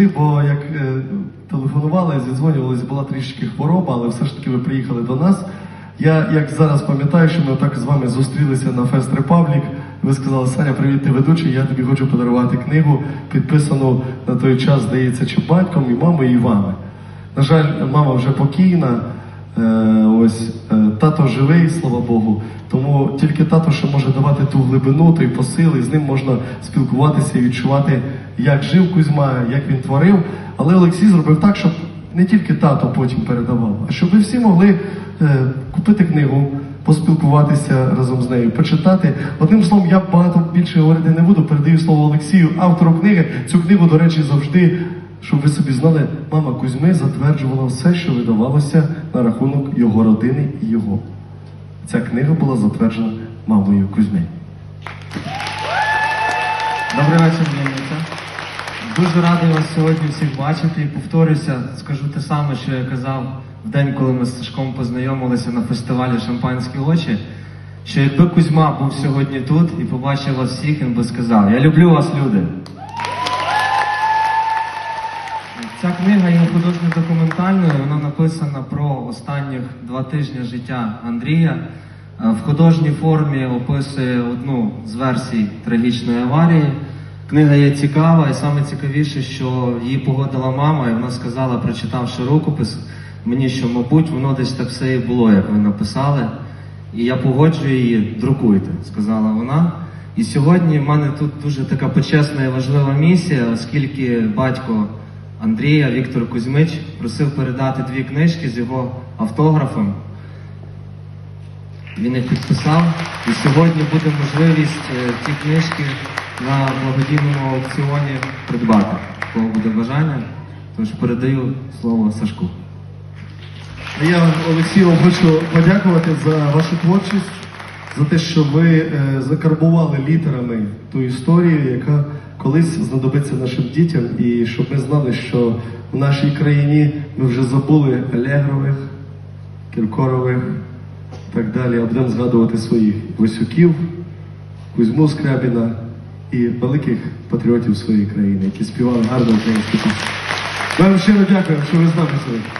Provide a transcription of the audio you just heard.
сюди, бо як е, телефонували, зідзвонювалися, була трішки хвороба, але все ж таки ви приїхали до нас. Я як зараз пам'ятаю, що ми так з вами зустрілися на Фест Репаблік. Ви сказали, Саня, привіт, ти ведучий, я тобі хочу подарувати книгу, підписану на той час, здається, чи батьком, і мамою, і вами. На жаль, мама вже покійна. Е, ось е, тато живий, слава Богу. Тому тільки тато ще може давати ту глибину, той посил, і з ним можна спілкуватися і відчувати, як жив Кузьма, як він творив. Але Олексій зробив так, щоб не тільки тато потім передавав, а щоб ви всі могли е, купити книгу, поспілкуватися разом з нею, почитати. Одним словом, я багато більше говорити не буду. Передаю слово Олексію, автору книги. Цю книгу, до речі, завжди. Щоб ви собі знали, мама Кузьми затверджувала все, що видавалося на рахунок його родини і його. Ця книга була затверджена мамою Кузьми. Добрий вечір, Вінниця. Дуже радий вас сьогодні всіх бачити і повторюся, скажу те саме, що я казав в день, коли ми з Сашком познайомилися на фестивалі Шампанські очі. Що якби Кузьма був сьогодні тут і побачив вас всіх, він би сказав: Я люблю вас, люди. Ця книга є художньо-документальною, вона написана про останніх два тижні життя Андрія. Е, В художній формі описує одну з версій трагічної аварії. Книга є цікава, і саме цікавіше, що її погодила мама, і вона сказала, прочитавши рукопис, мені, що, мабуть, воно десь так все і було, як ви написали. І я погоджую її, друкуйте, сказала вона. І сьогодні в мене тут дуже така почесна і важлива місія, оскільки батько Андрія Віктор Кузьмич просив передати дві книжки з його автографом. Він їх підписав, і сьогодні буде можливість е, ті книжки на благодійному аукціоні придбати. Кого буде бажання, тож передаю слово Сашку. Я Олексію вам хочу подякувати за вашу творчість, за те, що ви е, закарбували літерами ту історію, яка колись знадобиться нашим дітям, і щоб ми знали, що в нашій країні ми вже забули Алегрових, Кіркорових і так далі. А будемо згадувати своїх Васюків, Кузьму Скрябіна і великих патріотів своєї країни, які співали гарно українську пісню. Вам щиро дякую, що ви з нами сьогодні.